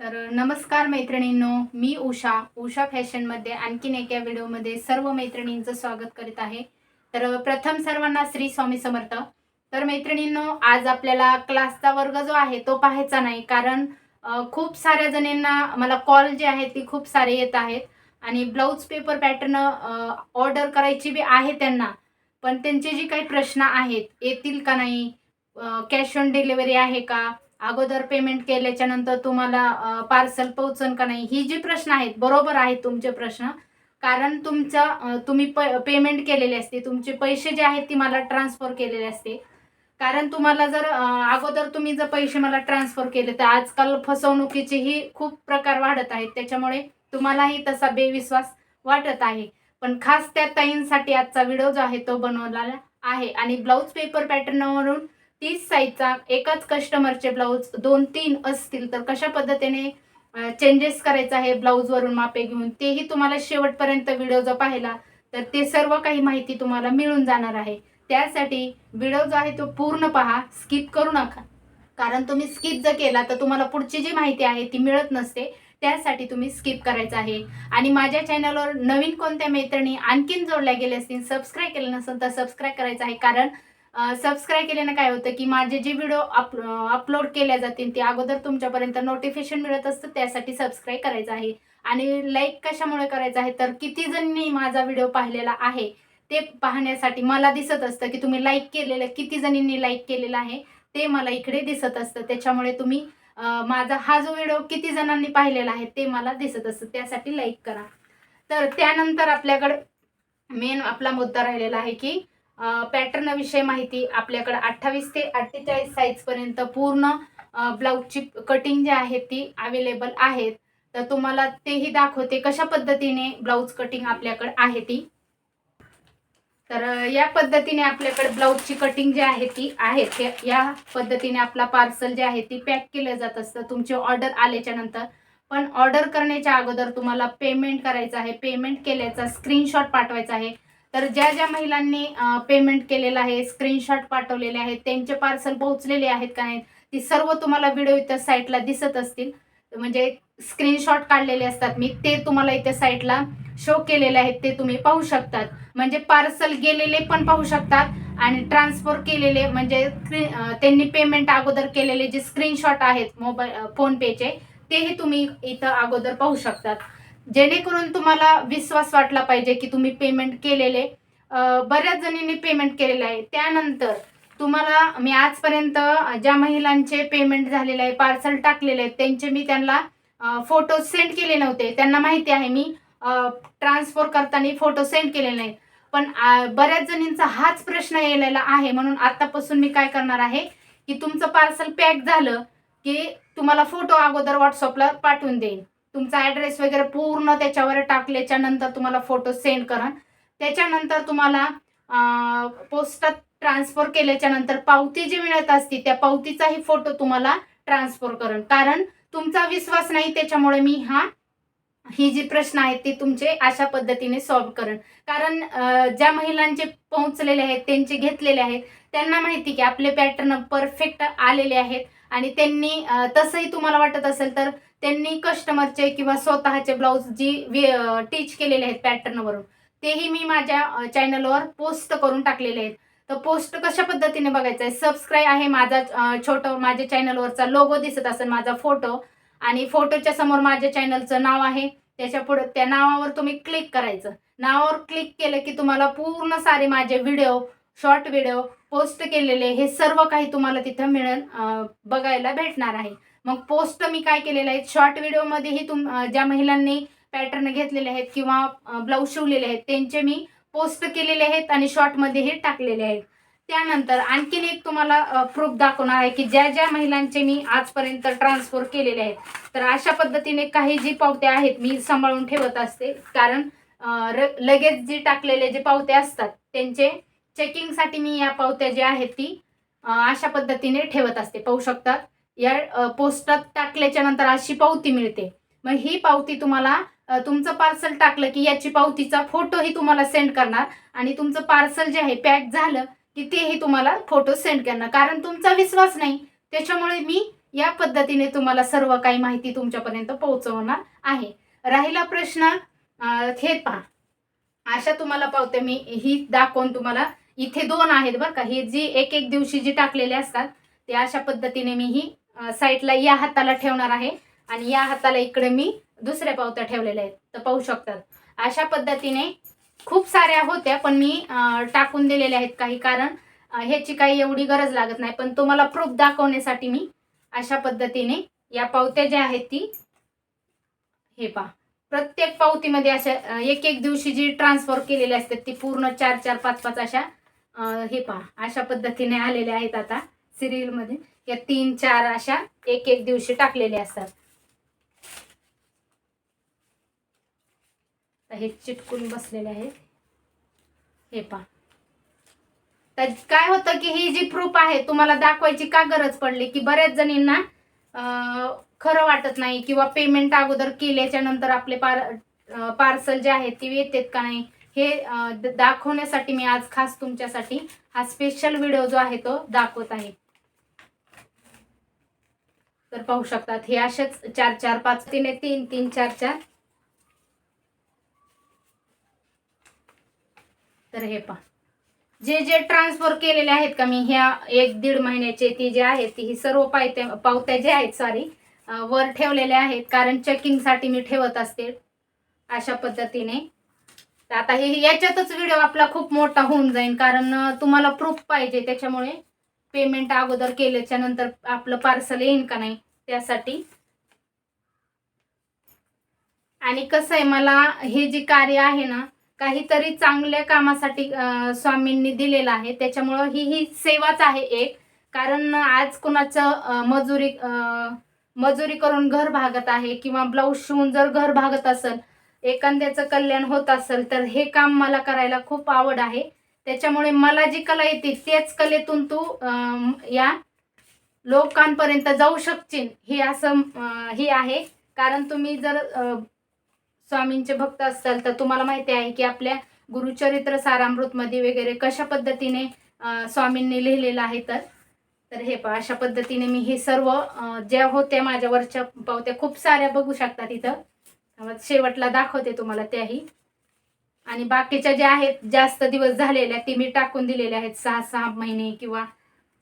तर नमस्कार मैत्रिणींनो मी उषा उषा फॅशनमध्ये आणखीन एका व्हिडिओमध्ये सर्व मैत्रिणींचं स्वागत करीत आहे. तर प्रथम सर्वांना श्री स्वामी समर्थ. तर मैत्रिणींनो आज आपल्याला क्लासचा वर्ग जो आहे तो पाहायचा नाही कारण खूप साऱ्या जणींना मला कॉल जे आहेत ती खूप सारे येत आहेत आणि ब्लाऊज पेपर पॅटर्न ऑर्डर करायची बी आहे त्यांना पण त्यांचे जे काही प्रश्न आहेत येतील का नाही कॅश ऑन डिलिव्हरी आहे का अगोदर पेमेंट केल्याच्यानंतर तुम्हाला पार्सल पोहोचन का नाही ही जी प्रश्न आहेत बरोबर आहेत तुमचे प्रश्न. कारण तुमचं तुम्ही प पेमेंट केलेले असते तुमचे पैसे जे आहेत ती मला ट्रान्सफर केलेले असते. कारण तुम्हाला जर अगोदर तुम्ही जर पैसे मला ट्रान्सफर केले तर आजकाल फसवणुकीचेही खूप प्रकार वाढत आहेत. त्याच्यामुळे तुम्हालाही तसा बेविश्वास वाटत आहे. पण खास त्या ताईंसाठी आजचा व्हिडिओ जो आहे तो बनवलेला आहे. आणि ब्लाऊज पेपर पॅटर्नवरून तीस साईजचा एकाच कस्टमरचे ब्लाऊज दोन तीन असतील तर कशा पद्धतीने चेंजेस करायचं आहे ब्लाऊजवरून मापे घेऊन तेही तुम्हाला शेवटपर्यंत व्हिडिओ जर पाहिला तर ते सर्व काही माहिती तुम्हाला मिळून जाणार आहे. त्यासाठी व्हिडिओ जो आहे तो पूर्ण पहा स्किप करू नका. कारण तुम्ही स्किप जर केला तर तुम्हाला पुढची जी माहिती आहे ती मिळत नसते. त्यासाठी तुम्ही स्किप करायचं आहे. आणि माझ्या चॅनलवर नवीन कोणत्या मैत्रिणी आणखीन जोडल्या गेल्या असतील सबस्क्राईब केलं नसेल तर सबस्क्राईब करायचं आहे. कारण सबस्क्राईब केल्यानं काय होतं की माझे जे व्हिडिओ अप अपलोड केल्या जातील ते अगोदर तुमच्यापर्यंत नोटिफिकेशन मिळत असतं त्यासाठी सबस्क्राईब करायचं आहे. आणि लाईक कशामुळे करायचं आहे? तर किती जणांनी माझा व्हिडिओ पाहिलेला आहे ते पाहण्यासाठी मला दिसत असतं की तुम्ही लाईक केलेलं किती जणींनी लाईक केलेलं आहे ते मला इकडे दिसत असतं. त्याच्यामुळे तुम्ही माझा हा जो व्हिडिओ किती जणांनी पाहिलेला आहे ते मला दिसत असतं. त्यासाठी लाईक करा. तर त्यानंतर आपल्याकडे मेन आपला मुद्दा राहिलेला आहे की पॅटर्नविषयी माहिती आपल्याकडं अठ्ठावीस ते अठ्ठेचाळीस साईजपर्यंत पूर्ण ब्लाऊजची कटिंग जी आहे ती अवेलेबल आहेत. तर तुम्हाला तेही दाखवते कशा पद्धतीने ब्लाऊज कटिंग आपल्याकडे आहे ती. तर या पद्धतीने आपल्याकडे ब्लाऊजची कटिंग जी आहे ती आहे ते या पद्धतीने आपला पार्सल जे आहे ती पॅक केलं जात असतं. तुमची ऑर्डर आल्याच्यानंतर. पण ऑर्डर करण्याच्या अगोदर तुम्हाला पेमेंट करायचं आहे. पेमेंट केल्याचा स्क्रीनशॉट पाठवायचा आहे. तर ज्या ज्या महिलांनी पेमेंट केलेलं आहे स्क्रीनशॉट पाठवलेले आहेत त्यांचे पार्सल पोहोचलेले आहेत का नाहीत ती सर्व तुम्हाला व्हिडिओ इथं साईटला दिसत असतील. म्हणजे स्क्रीनशॉट काढलेले असतात. मी ते तुम्हाला इथे साईटला शो केलेले आहेत ते तुम्ही पाहू शकतात. म्हणजे पार्सल गेलेले पण पाहू शकतात आणि ट्रान्सफर केलेले म्हणजे त्यांनी पेमेंट अगोदर केलेले जे स्क्रीनशॉट आहेत मोबाईल फोनपेचे तेही तुम्ही इथं अगोदर पाहू शकतात. जेणेकरून तुम्हाला विश्वास वाटला पाहिजे की तुम्ही पेमेंट केलेले. बऱ्याच जणींनी पेमेंट केलेलं आहे. त्यानंतर तुम्हाला मी आजपर्यंत ज्या महिलांचे पेमेंट झालेले आहे पार्सल टाकलेले आहेत त्यांचे मी त्यांना फोटो सेंड केले नव्हते. त्यांना माहिती आहे मी ट्रान्सफर करताना फोटो सेंड केले नाही पण बऱ्याच जणींचा हाच प्रश्न येलेला आहे. म्हणून आतापासून मी काय करणार आहे की तुमचं पार्सल पॅक झालं की तुम्हाला फोटो अगोदर व्हॉट्सअपला पाठवून देईन. तुमचा ॲड्रेस वगैरे पूर्ण त्याच्यावर टाकल्याच्या नंतर तुम्हाला फोटो सेंड करा. त्याच्यानंतर तुम्हाला पोस्टात ट्रान्सफर केल्याच्यानंतर पावती जी मिळत असते त्या पावतीचाही फोटो तुम्हाला ट्रान्सफर करण. कारण तुमचा विश्वास नाही त्याच्यामुळे मी हा ही जी प्रश्न आहेत ते तुमचे अशा पद्धतीने सॉल्व्ह करण. कारण ज्या महिलांचे पोहोचलेले आहेत त्यांचे घेतलेले आहेत त्यांना माहिती की आपले पॅटर्न परफेक्ट आलेले आहेत. आणि त्यांनी तसंही तुम्हाला वाटत असेल तर त्यांनी कस्टमरचे किंवा स्वतःचे ब्लाऊज जी टीच केलेले आहेत पॅटर्नवरून तेही मी माझ्या चॅनलवर पोस्ट करून टाकलेले आहेत. तर पोस्ट कशा पद्धतीने बघायचं आहे सबस्क्राईब आहे माझा छोटं माझ्या चॅनलवरचा लोगो दिसत असेल माझा फोटो आणि फोटोच्या समोर माझ्या चॅनलचं नाव आहे. त्याच्या पुढे त्या नावावर तुम्ही क्लिक करायचं. नावावर क्लिक केलं की तुम्हाला पूर्ण सारे माझे व्हिडिओ शॉर्ट व्हिडिओ पोस्ट केलेले हे सर्व काही तुम्हाला तिथं मिळेल बघायला भेटणार आहे. मग पोस्ट मी काय केलेलं आहे? शॉर्ट व्हिडिओमध्येही तुम ज्या महिलांनी पॅटर्न घेतलेले आहेत किंवा ब्लाऊज शिवलेले आहेत त्यांचे मी पोस्ट केलेले आहेत आणि शॉर्टमध्येही टाकलेले आहेत. त्यानंतर आणखीन एक तुम्हाला प्रूफ दाखवणार आहे की ज्या ज्या महिलांचे मी आजपर्यंत ट्रान्सफर केलेले आहेत तर अशा पद्धतीने काही जी पावत्या आहेत मी सांभाळून ठेवत असते. कारण र- लगेच जी टाकलेले जे पावत्या असतात त्यांचे चेकिंगसाठी मी या पावत्या ज्या आहेत ती अशा पद्धतीने ठेवत असते. पाहू शकतात? या पोस्टात टाकल्याच्या नंतर अशी पावती मिळते. मग ही पावती तुम्हाला तुमचं पार्सल टाकलं की याची पावतीचा फोटोही तुम्हाला सेंड करणार आणि तुमचं पार्सल जे आहे पॅक झालं की तेही तुम्हाला फोटो सेंड करणार. कारण तुमचा विश्वास नाही. त्याच्यामुळे मी या पद्धतीने तुम्हाला सर्व काही माहिती तुमच्यापर्यंत पोहोचवणार आहे. राहिला प्रश्न हे पहा. अशा तुम्हाला पावते मी ही दाखवून तुम्हाला इथे दोन आहेत बरं का. हे जी एक एक दिवशी जी टाकलेले असतात ते अशा पद्धतीने मी ही साईडला या हाताला ठेवणार आहे. आणि या हाताला इकडे मी दुसऱ्या पावत्या ठेवलेल्या आहेत. तर पाहू शकतात. अशा पद्धतीने खूप साऱ्या होत्या पण मी टाकून दिलेल्या आहेत काही कारण. ह्याची काही एवढी गरज लागत नाही पण तुम्हाला प्रूफ दाखवण्यासाठी मी अशा पद्धतीने या पावत्या ज्या आहेत ती हे पहा. प्रत्येक पावतीमध्ये अशा एक एक दिवशी जी ट्रान्सफर केलेली असतात ती पूर्ण चार चार पाच पाच अशा हे पहा. अशा पद्धतीने आलेल्या आहेत आता सिरियलमध्ये या तीन चार अशा एक एक दिवशी टाकलेल्या असतात. हे चिटकून बसलेले आहेत. हे पहा. तर काय होतं की ही जी प्रूफ आहे तुम्हाला दाखवायची का गरज पडली? की बऱ्याच जणींना खरं वाटत नाही किंवा पेमेंट अगोदर केल्याच्यानंतर आपले पार पार्सल जे आहेत ते येतात का नाही? हे दाखवण्यासाठी मी आज खास तुमच्यासाठी हा स्पेशल व्हिडिओ जो आहे तो दाखवत आहे. तर पाहू शकतात. हे असेच चार चार पाच तीन तीन तीन चार चार. तर हे पहा. जे जे ट्रान्सफर केलेले आहेत का मी ह्या एक दीड महिन्याचे ती जे आहेत ती ही सर्व पायत्या पावत्या जे आहेत सॉरी वर ठेवलेल्या आहेत. कारण चेकिंगसाठी मी ठेवत असते अशा पद्धतीने. तर आता हे याच्यातच व्हिडिओ आपला खूप मोठा होऊन जाईल कारण तुम्हाला प्रूफ पाहिजे. त्याच्यामुळे पेमेंट अगोदर केल्याच्यानंतर आपलं पार्सल येईन का नाही? त्यासाठी. आणि कसं आहे मला हे जे कार्य आहे ना काहीतरी चांगल्या कामासाठी स्वामींनी दिलेलं आहे. त्याच्यामुळं ही ही सेवाच आहे एक. कारण आज कुणाचं मजुरी मजुरी करून घर भागत आहे किंवा ब्लाऊज शिवून जर घर भागत असेल एखाद्याचं कल्याण होत असेल तर हे काम मला करायला खूप आवड आहे. त्याच्यामुळे मला जी कला येते त्याच कलेतून तू या लोकांपर्यंत जाऊ शकतील हे असं ही हे आहे. कारण तुम्ही जर स्वामींचे भक्त असाल तर तुम्हाला माहिती आहे की आपल्या गुरुचरित्र सारामृतमध्ये वगैरे कशा पद्धतीने स्वामींनी लिहिलेलं आहे तर. तर हे पहा अशा पद्धतीने मी हे सर्व ज्या होत्या माझ्या वरच्या पावत्या खूप साऱ्या बघू शकतात इथं. शेवटला दाखवते तुम्हाला त्याही. आणि बाकीच्या ज्या आहेत जास्त दिवस झालेल्या ती मी टाकून दिलेल्या आहेत सहा सहा महिने किंवा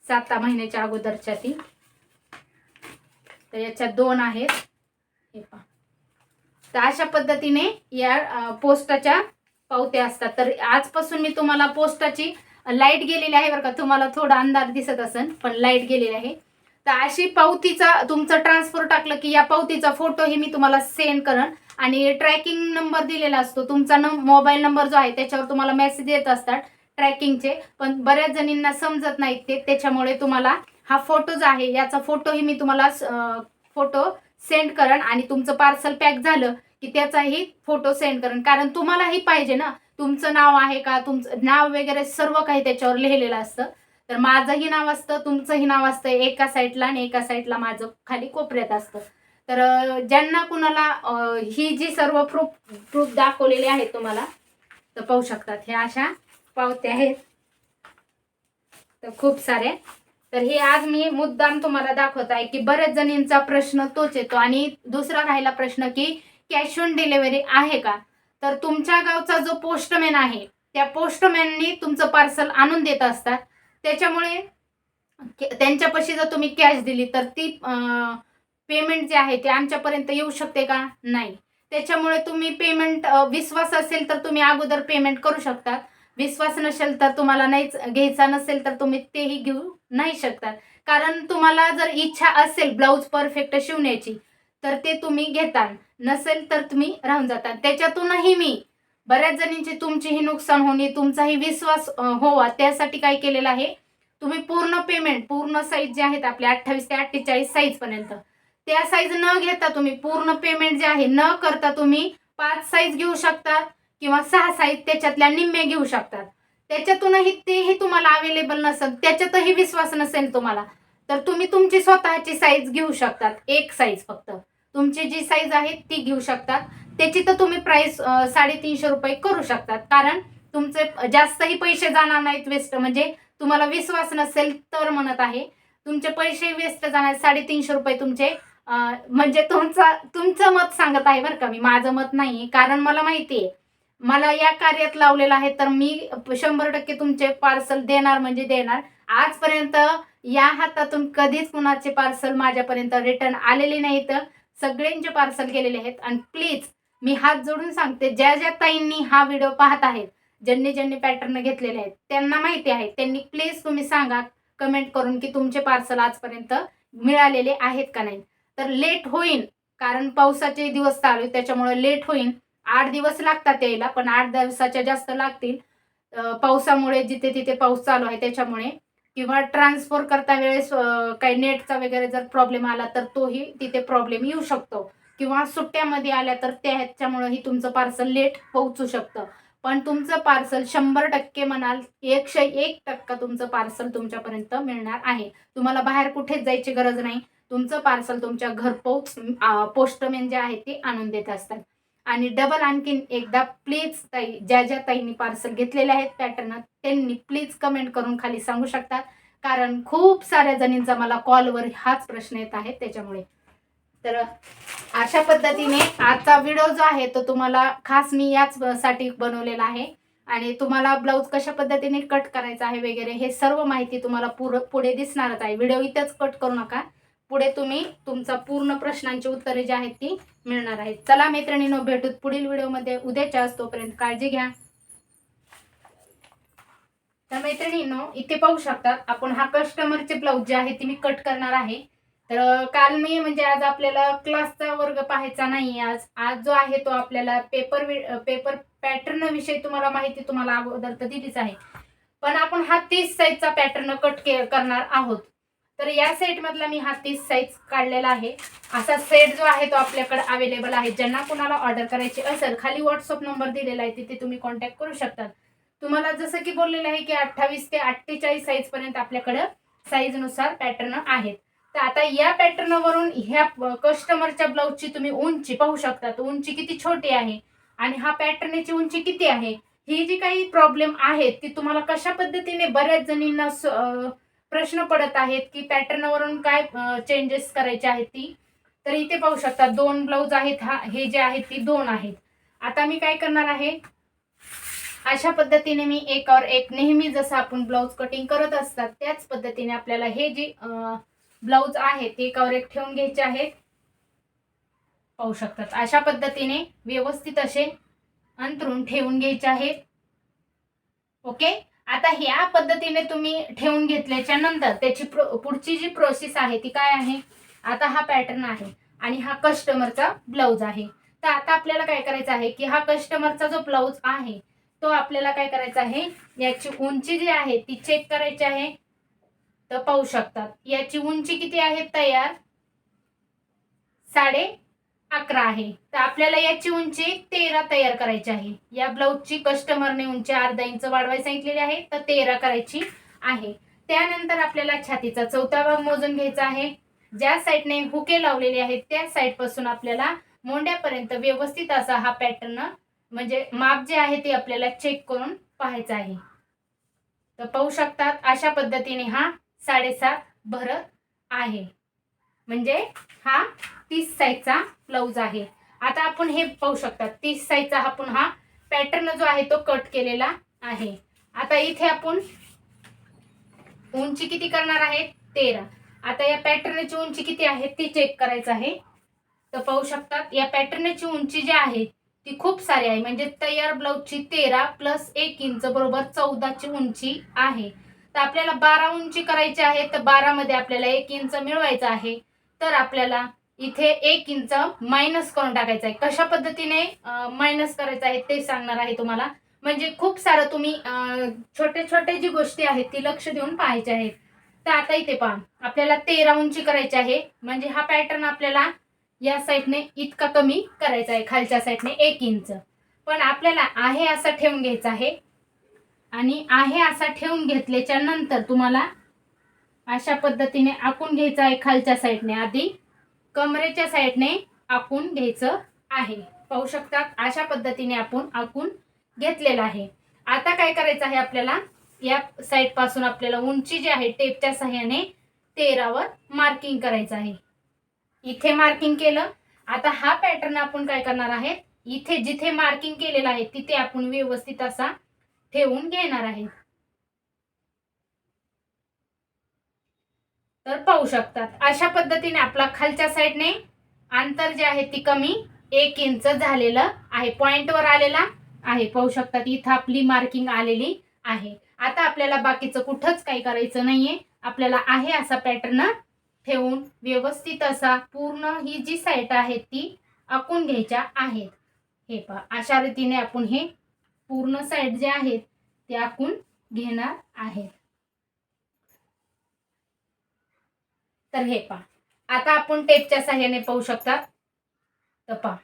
सात महिन्याच्या अगोदरच्या ती. तर याच्यात दोन आहेत. हे पहा. तर अशा पद्धतीने या पोस्टाच्या पावत्या असतात. तर आजपासून मी तुम्हाला पोस्टाची लाइट गेलेली आहे बरं का. तुम्हाला थोडा अंधार दिसत असेल पण लाइट गेलेली आहे. तर अशी पावतीचा तुमचं ट्रान्सफर टाकलं की या पावतीचा फोटो हे मी तुम्हाला सेंड करण. आणि ट्रॅकिंग नंबर दिलेला असतो. तुमचा न मोबाईल नंबर जो आहे त्याच्यावर तुम्हाला मेसेज येत असतात. ट्रॅकिंगचे पण बऱ्याच जणींना समजत नाहीत ते त्याच्यामुळे तुम्हाला हा फोटो जो आहे याचा फोटोही मी तुम्हाला फोटो सेंड करण आणि तुमचं पार्सल पॅक झालं की त्याचाही फोटो सेंड करण. कारण तुम्हालाही पाहिजे ना तुमचं नाव आहे का तुमचं नाव वगैरे सर्व काही त्याच्यावर लिहिलेलं असतं. तर माझंही नाव असतं तुमचंही नाव असतं एका साईडला आणि एका साईडला माझं खाली कोपऱ्यात असतं. तर ज्यांना कुणाला ही जी सर्व प्रूफ प्रूफ दाखवलेली आहे तुम्हाला तर पाहू शकतात. ह्या अशा पावत्या आहेत. तर खूप साऱ्या तर हे आज मी मुद्दाम तुम्हाला दाखवत आहे की बऱ्याच जणींचा प्रश्न तोच येतो आणि दुसरा राहिला प्रश्न की कॅश ऑन डिलिव्हरी आहे का? तर तुमच्या गावचा जो पोस्टमॅन आहे त्या पोस्टमॅननी तुमचं पार्सल आणून देत असतात. त्याच्यामुळे त्यांच्यापाशी जर तुम्ही कॅश दिली तर ती पेमेंट जे आहे ते आमच्यापर्यंत येऊ शकते का? नाही. त्याच्यामुळे तुम्ही पेमेंट विश्वास असेल तर तुम्ही अगोदर पेमेंट करू शकता विश्वास नसेल तर तुम्हाला नाहीच घ्यायचा नसेल तर तुम्ही तेही घेऊ नाही शकतात कारण तुम्हाला जर इच्छा असेल ब्लाऊज परफेक्ट शिवण्याची तर ते तुम्ही घेता नसेल तर तुम्ही राहून जातात त्याच्यातूनही मी बऱ्याच जणींची तुमचीही नुकसान होणे तुमचाही विश्वास होवा त्यासाठी काय केलेलं आहे? तुम्ही पूर्ण पेमेंट पूर्ण साईज जे आहेत आपल्या अठ्ठावीस ते अठ्ठेचाळीस साईज पर्यंत त्या साईज न घेता तुम्ही पूर्ण पेमेंट जे आहे न करता तुम्ही पाच साईज घेऊ शकता. किंवा सहा साईज त्याच्यातल्या निम्मे घेऊ शकतात. त्याच्यातूनही तेही तुम्हाला अवेलेबल नसेल त्याच्यातही विश्वास नसेल तुम्हाला तर तुम्ही तुमची स्वतःची साईज घेऊ शकतात. एक साईज फक्त. तुमची जी साईज आहे ती घेऊ शकतात. त्याची तर तुम्ही प्राईस साडेतीनशे रुपये करू शकतात. कारण तुमचे जास्तही पैसे जाणार नाहीत वेस्ट म्हणजे तुम्हाला विश्वास नसेल तर म्हणत आहे. तुमचे पैसे वेस्ट जाणार साडेतीनशे रुपये तुमचे म्हणजे तुमचा तुमचं मत सांगत आहे बरं का मी. माझं मत नाही कारण मला माहिती आहे मला या कार्यात लावलेलं आहे तर मी शंभर टक्के तुमचे पार्सल देणार म्हणजे देणार. आजपर्यंत या हातातून कधीच कुणाचे पार्सल माझ्यापर्यंत रिटर्न आलेले नाहीत. सगळ्यांचे पार्सल गेलेले आहेत. आणि प्लीज मी हात जोडून सांगते ज्या ज्या ताईंनी हा व्हिडिओ पाहत आहेत ज्यांनी ज्यांनी पॅटर्न घेतलेले आहेत त्यांना माहिती आहे. त्यांनी प्लीज तुम्ही सांगा कमेंट करून की तुमचे पार्सल आजपर्यंत मिळालेले आहेत का नाही. तर लेट होईल कारण पावसाचे दिवस चालू त्याच्यामुळे लेट होईल आठ दिवस लागतात यायला पण आठ दिवसाच्या जास्त लागतील. पावसामुळे जिथे तिथे पाऊस चालू आहे त्याच्यामुळे. किंवा ट्रान्सफर करता वेळेस काही नेटचा वगैरे जर प्रॉब्लेम आला तर तोही तिथे प्रॉब्लेम येऊ शकतो. किंवा सुट्ट्यामध्ये आल्या तर त्याच्यामुळेही तुमचं पार्सल लेट पोहोचू शकतं. पण तुमचं पार्सल शंभर टक्के म्हणाल एकशे एक टक्का तुमचं पार्सल तुमच्यापर्यंत मिळणार आहे. तुम्हाला बाहेर कुठेच जायची गरज नाही. तुमचं पार्सल तुमच्या घरपोच पोस्टमॅन जे आहे ते आणून देत असतात. आणि डबल आणखीन एकदा प्लीज ताई ज्या ज्या ताईंनी पार्सल घेतलेले आहेत पॅटर्न त्यांनी प्लीज कमेंट करून खाली सांगू शकतात कारण खूप साऱ्या जणींचा मला कॉलवर हाच प्रश्न येत आहे त्याच्यामुळे. तर अशा पद्धतीने आजचा व्हिडिओ जो आहे तो तुम्हाला खास मी याच साठी बनवलेला आहे. आणि तुम्हाला ब्लाऊज कशा पद्धतीने कट करायचा आहे वगैरे हे सर्व माहिती तुम्हाला पुढे दिसणारच आहे. व्हिडिओ इथंच कट करू नका. पुढे तुम्ही तुमचा पूर्ण प्रश्नांची उत्तरे जी आहेत ती मिळणार आहेत. चला मैत्रिणीनो भेटूत पुढील व्हिडिओमध्ये. उद्याच्या असतोपर्यंत तोपर्यंत काळजी घ्या. तर मैत्रिणीनो इथे पाहू शकतात आपण हा कस्टमरचे ब्लाऊज जे आहे ते मी कट करणार आहे. तर काल मी म्हणजे आज आपल्याला क्लासचा वर्ग पाहायचा नाही आज. आज जो आहे तो आपल्याला पेपर पेपर पॅटर्न विषयी तुम्हाला माहिती तुम्हाला अगोदर तर दिलीच आहे. पण आपण हा तीस साईजचा पॅटर्न कट के करणार आहोत. तर या सेटमधला मी हा तीस साईज काढलेला आहे. असा सेट जो आहे तो आपल्याकडे अवेलेबल आहे. ज्यांना कुणाला ऑर्डर करायची असेल खाली व्हॉट्सअप नंबर दिलेला आहे तिथे तुम्ही कॉन्टॅक्ट करू शकतात. तुम्हाला जसं की बोललेलं आहे की अठ्ठावीस ते अठ्ठेचाळीस साईज पर्यंत आपल्याकडं साईजनुसार पॅटर्न आहेत. तर आता या पॅटर्नवरून ह्या कस्टमरच्या ब्लाऊजची तुम्ही उंची पाहू शकता उंची किती छोटी आहे आणि हा पॅटर्नची उंची किती आहे? ही जी काही प्रॉब्लेम आहेत ती तुम्हाला कशा पद्धतीने बऱ्याच जणींना प्रश्न पडत आहेत की पॅटर्नवरून काय चेंजेस करायचे आहेत ती. तर इथे पाहू शकता दोन ब्लाऊज आहेत हा हे जे आहेत ती दोन आहेत. आता मी काय करणार आहे? अशा पद्धतीने मी एकावर एक नेहमी जसं आपण ब्लाऊज कटिंग करत असतात त्याच पद्धतीने आपल्याला हे जे ब्लाऊज आहे ते एकावर एक ठेवून घ्यायचे आहेत. पाहू शकतात अशा पद्धतीने व्यवस्थित असे अंतरून ठेवून घ्यायचे आहेत. ओके? आता ह्या पद्धतीने तुम्ही ठेवून घेतल्याच्या नंतर त्याची प्रो पुढची जी प्रोसेस आहे ती काय आहे? आता हा पॅटर्न आहे आणि हा कस्टमरचा ब्लाऊज आहे. तर आता आपल्याला काय करायचं आहे की हा कस्टमरचा जो ब्लाऊज आहे तो आपल्याला काय करायचा आहे? याची उंची जी आहे ती चेक करायची आहे. तर पाहू शकतात. याची उंची किती आहे? तयार साडे अकरा आहे. तर आपल्याला याची उंची तेरा तयार करायची आहे. या ब्लाऊजची कस्टमरने उंची अर्धा इंच वाढवायला सांगितलेली आहे. तर तेरा करायची आहे. त्यानंतर आपल्याला छातीचा चौथा भाग मोजून घ्यायचा आहे. ज्या साईडने हुके लावलेले आहेत त्या साईडपासून आपल्याला मोंड्यापर्यंत व्यवस्थित असा हा पॅटर्न म्हणजे माप जे आहे ते आपल्याला चेक करून पाहायचं आहे. तर पाहू शकतात अशा पद्धतीने हा साडेसात भरत आहे. म्हणजे हा तीस साईजचा ब्लाऊज आहे. आता आपण हे पाहू शकतात तीस साईजचा आपण हा पॅटर्न जो आहे तो कट केलेला आहे. आता इथे आपण उंची किती करणार आहे? तेरा. आता या पॅटर्नची उंची किती आहे ती चेक करायचं आहे. तर पाहू शकतात या पॅटर्नची उंची जी आहे ती खूप सारी आहे. म्हणजे तयार ब्लाऊजची तेरा प्लस एक इंच बरोबर चौदाची उंची आहे. तर आपल्याला बारा उंची करायची आहे तर बारामध्ये आपल्याला एक इंच मिळवायचं आहे. तर आपल्याला इथे एक इंच मायनस करून टाकायचं आहे कशा पद्धतीने मायनस करायचं आहे ते सांगणार आहे तुम्हाला. म्हणजे खूप सारं तुम्ही छोटे छोटे जी गोष्टी आहेत ती लक्ष देऊन पाहायचे आहेत. तर आता इथे पहा आपल्याला तेरा उंची करायची आहे. म्हणजे हा पॅटर्न आपल्याला या साईडने इतका कमी करायचा आहे खालच्या साईडने एक इंच. पण आपल्याला आहे असा ठेवून घ्यायचा आहे. आणि आहे असा ठेवून घेतल्याच्या नंतर तुम्हाला अशा पद्धतीने आखून घ्यायचं आहे खालच्या साईडने आधी. कमरेच्या साईडने आखून घ्यायचं आहे. पाहू शकतात अशा पद्धतीने आपण आखून घेतलेलं आहे. आता काय करायचं आहे आपल्याला? या साईडपासून आपल्याला उंची जी आहे टेपच्या सहाय्याने तेरावर मार्किंग करायचं आहे. इथे मार्किंग केलं. आता हा पॅटर्न आपण काय करणार आहे? इथे जिथे मार्किंग केलेलं आहे तिथे आपण व्यवस्थित असा ठेवून घेणार आहे. तर पाहू शकतात. अशा पद्धतीने आपला खालच्या साईडने अंतर जे आहे ती कमी एक इंच झालेलं आहे. पॉइंटवर आलेला आहे. पाहू शकतात इथं आपली मार्किंग आलेली आहे. आता आपल्याला बाकीचं कुठंच काही करायचं नाहीये. आपल्याला आहे असा पॅटर्न ठेवून व्यवस्थित असा पूर्ण ही जी साईट आहे ती आखून घ्यायच्या आहेत. हे पहा अशा रीतीने आपण हे पूर्ण साईड जे आहेत ते आखून घेणार आहेत. तर हे पहा. आता आपण टेपच्या साह्याने पाहू शकता. तर पहा.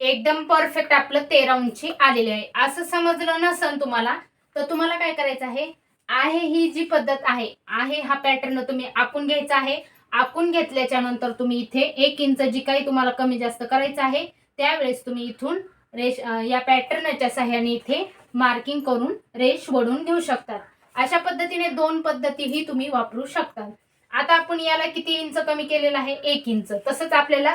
एकदम परफेक्ट आपलं तेरा उंची आलेली आहे. असं समजलं नसन तुम्हाला तर तुम्हाला काय करायचं आहे? आहे ही जी पद्धत आहे आहे हा पॅटर्न तुम्ही आखून घ्यायचा आहे. आखून घेतल्याच्या नंतर तुम्ही इथे एक इंच जी काही तुम्हाला कमी जास्त करायचं आहे त्यावेळेस तुम्ही इथून रेश या पॅटर्नच्या साह्याने इथे मार्किंग करून रेश वडून घेऊ शकतात अशा पद्धतीने दोन पद्धतीही तुम्ही वापरू शकतात आता आपण याला किती इंच कमी केलेलं आहे? एक इंच. तसंच आपल्याला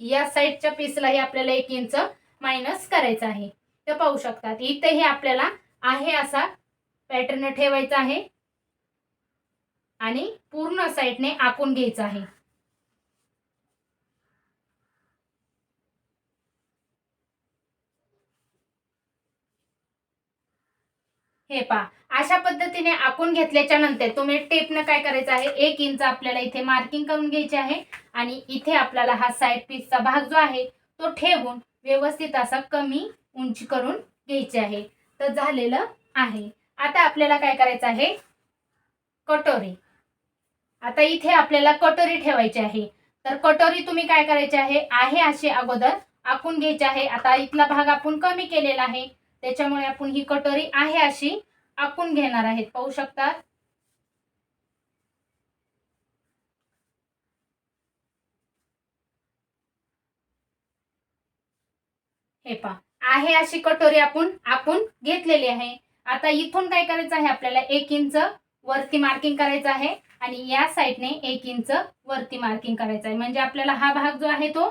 या साईडच्या पीसलाही आपल्याला एक इंच मायनस करायचं आहे. तर पाहू शकतात इथेही आपल्याला आहे असा पॅटर्न ठेवायचा आहे. आणि पूर्ण साईडने आखून घ्यायचं आहे. हे पहा अशा पद्धतीने आखून घेतल्याच्या नंतर तुम्ही टेपनं काय करायचं आहे? एक इंच आपल्याला इथे मार्किंग करून घ्यायचे आहे आणि इथे आपल्याला हा साईड पीसचा भाग जो आहे तो ठेवून व्यवस्थित असा कमी उंची करून घ्यायचे आहे. तर झालेलं आहे. आता आपल्याला काय करायचं आहे? कटोरी. आता इथे आपल्याला कटोरी ठेवायची आहे. तर कटोरी तुम्ही काय करायची आहे? आहे अशी अगोदर आखून घ्यायची आहे. आता इथला भाग आपण कमी केलेला आहे. त्याच्यामुळे आपण ही कटोरी आहे अशी आपण घेणार आहेत. पाहू शकतात? हे पहा. आहे अशी कटोरी आपण आपण घेतलेली आहे. आता इथून काय करायचं आहे? आपल्याला एक इंच वरती मार्किंग करायचं आहे आणि या साईडने एक इंच वरती मार्किंग करायचं आहे. म्हणजे आपल्याला हा भाग जो आहे तो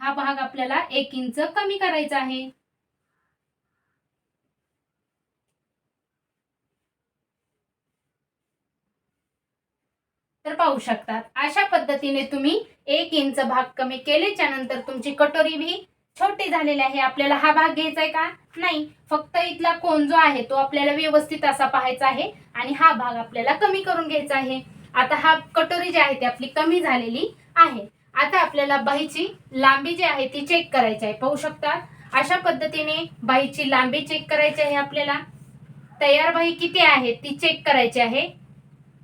हा भाग आपल्याला एक इंच कमी करायचा आहे. तर पाहू शकतात. अशा पद्धतीने तुम्ही एक इंच भाग कमी केल्याच्यानंतर तुमची कटोरी भी छोटी झालेली आहे. आपल्याला हा भाग घ्यायचा आहे का? नाही. फक्त इथला कोण जो आहे तो आपल्याला व्यवस्थित असा पाहायचा आहे आणि हा भाग आपल्याला कमी करून घ्यायचा आहे. आता हा कटोरी जी आहे ती आपली कमी झालेली आहे. आता आपल्याला बाईची लांबी जी आहे ती चेक करायची आहे. पाहू शकता अशा पद्धतीने बाईची लांबी चेक करायची आहे आपल्याला. तयार बाई किती आहे ती चेक करायची आहे.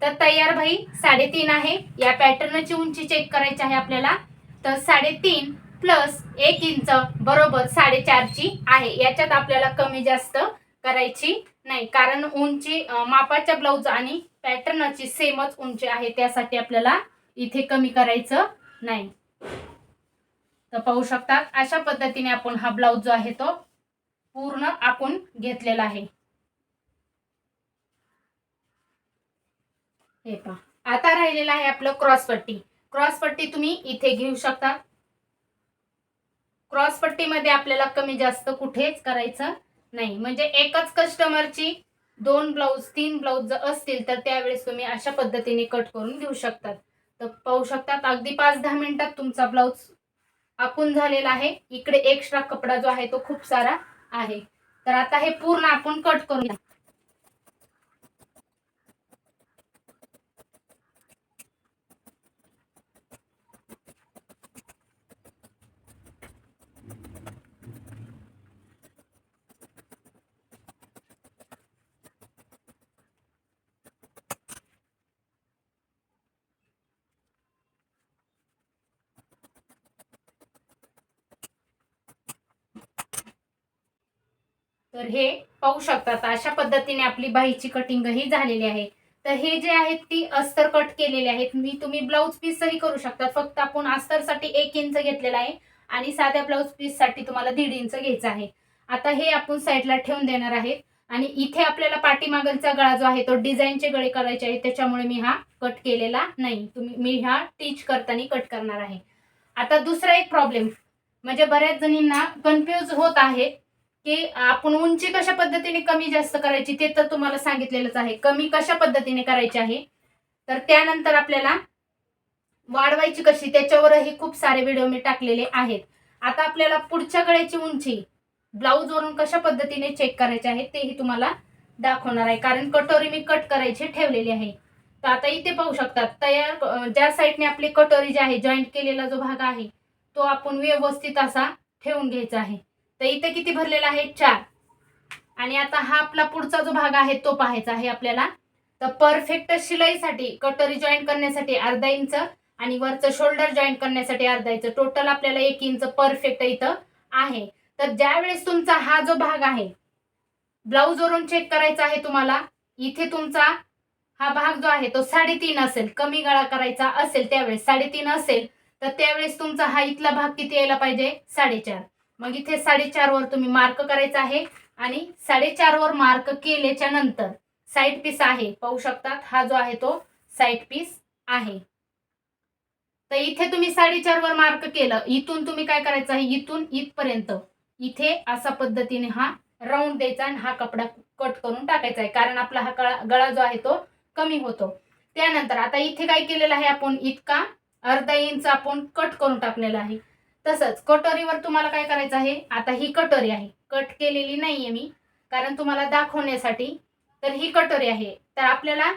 तर तयार भाई साडेतीन आहे. या पॅटर्नची उंची चेक करायची आहे आपल्याला. तर साडेतीन प्लस एक इंच बरोबर साडेचारची आहे. याच्यात आपल्याला कमी जास्त करायची नाही. कारण उंची मापाच्या ब्लाऊज आणि पॅटर्नची सेमच उंची आहे. त्यासाठी आपल्याला इथे कमी करायचं नाही. तर पाहू शकतात अशा पद्धतीने आपण हा ब्लाऊज जो आहे तो पूर्ण आपण घेतलेला आहे. हे पहा. आता राहिलेलं आहे आपलं क्रॉस पट्टी. क्रॉस पट्टी तुम्ही इथे घेऊ शकता. क्रॉस पट्टीमध्ये आपल्याला कमी जास्त कुठेच करायचं नाही. म्हणजे एकच कस्टमरची दोन ब्लाऊज तीन ब्लाऊज जर असतील तर त्यावेळेस तुम्ही अशा पद्धतीने कट करून घेऊ शकतात. तर पाहू शकतात अगदी पाच दहा मिनिटात तुमचा ब्लाऊज आपण झालेला आहे. इकडे एक्स्ट्रा कपडा जो आहे तो खूप सारा आहे. तर आता हे पूर्ण आपण कट करून तर हे पाहू शकतात अशा पद्धतीने आपली बाहीची कटिंग ही झालेली आहे. तर हे जे आहेत ती अस्तर कट केलेले आहेत. मी तुम्ही ब्लाऊज पीसही करू शकता. फक्त आपण अस्तरसाठी एक इंच घेतलेला आहे आणि साध्या ब्लाऊज पीससाठी तुम्हाला दीड इंच घ्यायचं आहे. आता हे आपण साईडला ठेवून देणार आहेत. आणि इथे आपल्याला पाठीमागलचा गळा जो आहे तो डिझाईनचे गळे करायचे आहे त्याच्यामुळे मी हा कट केलेला नाही. तुम्ही मी हा टीच करताना कट करणार आहे. आता दुसरा एक प्रॉब्लेम म्हणजे बऱ्याच जणींना कन्फ्यूज होत आहे. की आपण उंची कशा पद्धतीने कमी जास्त करायची ते तर तुम्हाला सांगितलेलंच आहे. कमी कशा पद्धतीने करायची आहे? तर त्यानंतर आपल्याला वाढवायची कशी? त्याच्यावरही खूप सारे व्हिडिओ मी टाकलेले आहेत. आता आपल्याला पुढच्या गळ्याची उंची ब्लाऊज वरून कशा पद्धतीने चेक करायचे आहे तेही तुम्हाला दाखवणार आहे. कारण कटोरी मी कट करायची ठेवलेली आहे. तर आता इथे पाहू शकतात तयार ज्या साईडने आपली कटोरी जी आहे जॉईंट केलेला जो भाग आहे तो आपण व्यवस्थित असा ठेवून घ्यायचा आहे. तर इथे किती भरलेला आहे? चार. आणि आता हा आपला पुढचा जो भाग आहे तो पाहायचा आहे आपल्याला. तर परफेक्ट शिलाईसाठी कटोरी जॉईंट करण्यासाठी अर्धा इंच आणि वरचं शोल्डर जॉईंट करण्यासाठी अर्धा इंच टोटल आपल्याला एक इंच परफेक्ट इथं आहे. तर ज्यावेळेस तुमचा हा जो भाग आहे ब्लाऊज वरून चेक करायचा आहे तुम्हाला. इथे तुमचा हा भाग जो आहे तो साडेतीन असेल. कमी गळा करायचा असेल त्यावेळेस साडेतीन असेल तर त्यावेळेस तुमचा हा इथला भाग किती यायला पाहिजे? साडेचार. मग इथे साडेचार वर तुम्ही मार्क करायचा आहे आणि साडेचार वर मार्क केल्याच्यानंतर साईड पीस आहे. पाहू शकतात हा जो आहे तो साईड पीस आहे. तर इथे तुम्ही साडेचार वर मार्क केलं इथून तुम्ही काय करायचं आहे? इथून इथपर्यंत. इथे असा पद्धतीने हा राऊंड द्यायचा आणि हा कपडा कट करून टाकायचा आहे. कारण आपला हा गळा गळा जो आहे तो कमी होतो. त्यानंतर आता इथे काय केलेलं आहे आपण? इतका अर्धा इंच आपण कट करून टाकलेला आहे. तसंच कटोरीवर तुम्हाला काय करायचं आहे? आता ही कटोरी आहे. कट केलेली नाही आहे मी. कारण तुम्हाला दाखवण्यासाठी तर ही कटोरी आहे. तर आपल्याला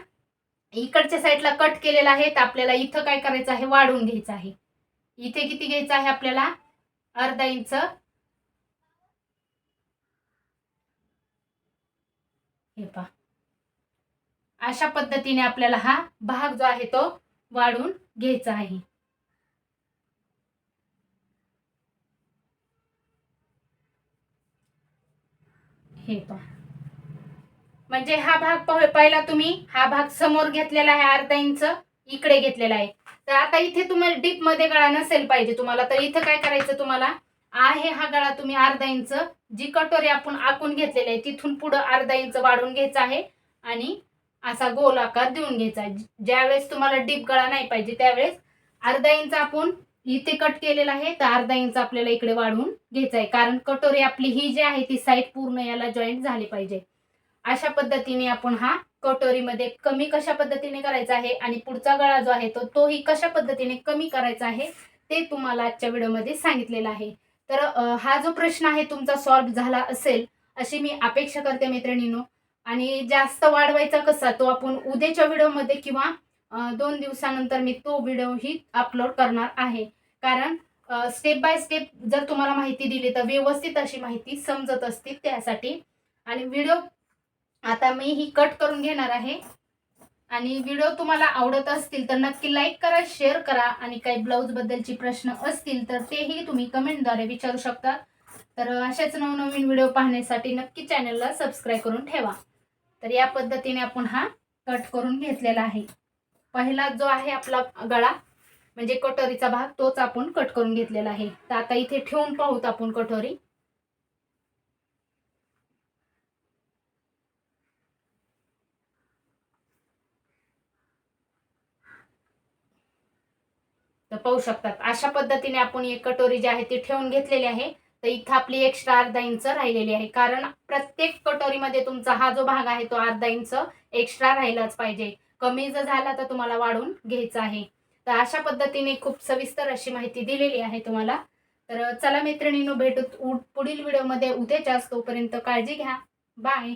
इकडच्या साईडला कट केलेला आहे. तर आपल्याला इथं काय करायचं आहे? वाढवून घ्यायचं आहे. इथे किती घ्यायचं आहे आपल्याला? अर्धा इंच. हे पहा. अशा पद्धतीने आपल्याला हा भाग जो आहे तो वाढून घ्यायचा आहे. हे पहा. म्हणजे हा भाग पहिला तुम्ही हा भाग समोर घेतलेला आहे अर्धा इंच इकडे घेतलेला आहे. तर आता इथे तुम्हाला डीपमध्ये गळा नसेल पाहिजे तुम्हाला. तर इथं काय करायचं तुम्हाला? आहे हा गळा तुम्ही अर्धा इंच जी कटोरी आपण आखून घेतलेली आहे तिथून पुढं अर्धा इंच वाढून घ्यायचा आहे आणि असा गोल आकार देऊन घ्यायचा आहे. ज्यावेळेस तुम्हाला डीप गळा नाही पाहिजे त्यावेळेस अर्धा इंच आपण इथे कट केलेला आहे. तर अर्धा इंच आपल्याला इकडे वाढवून घ्यायचा आहे कारण कटोरी आपली ही जी आहे ती साईड पूर्ण याला जॉईंट झाली पाहिजे. अशा पद्धतीने आपण हा कटोरीमध्ये कमी कशा पद्धतीने करायचा आहे आणि पुढचा गळा जो आहे तो तोही कशा पद्धतीने कमी करायचा आहे ते तुम्हाला आजच्या व्हिडिओमध्ये सांगितलेलं आहे. तर हा जो प्रश्न आहे तुमचा सॉल्व्ह झाला असेल अशी मी अपेक्षा करते मैत्रिणीनो. आणि जास्त वाढवायचा कसा तो आपण उद्याच्या व्हिडिओमध्ये किंवा दोन दिवसानंतर मी तो व्हिडिओही अपलोड करणार आहे. कारण स्टेप बाय स्टेप जर तुम्हाला माहिती दिली तर व्यवस्थित अशी माहिती समजत असते त्यासाठी. आणि व्हिडिओ आता मी ही कट करून घेणार आहे. आणि व्हिडिओ तुम्हाला आवडत असतील तर नक्की लाईक करा शेअर करा. आणि काही ब्लाऊजबद्दलचे प्रश्न असतील तर तेही तुम्ही कमेंटद्वारे विचारू शकता. तर अशाच नवनवीन व्हिडिओ पाहण्यासाठी नक्की चॅनलला सबस्क्राईब करून ठेवा. तर या पद्धतीने आपण हा कट करून घेतलेला आहे. पहिला जो आहे आपला गळा म्हणजे कटोरीचा भाग तोच आपण कट करून घेतलेला आहे. तर आता इथे ठेवून पाहूत आपण कटोरी. तर पाहू शकतात अशा पद्धतीने आपण एक कटोरी जी आहे ती ठेवून घेतलेली आहे. तर इथं आपली एक्स्ट्रा अर्धा इंच राहिलेली आहे. कारण प्रत्येक कटोरीमध्ये तुमचा हा जो भाग आहे तो अर्धा इंच एक्स्ट्रा राहिलाच पाहिजे. कमी जर झाला तर तुम्हाला वाढून घ्यायचा आहे. तर अशा पद्धतीने खूप सविस्तर अशी माहिती दिलेली आहे तुम्हाला. तर चला मैत्रिणींनो भेटू पुढील व्हिडिओमध्ये. उद्याच्याच तोपर्यंत काळजी घ्या. बाय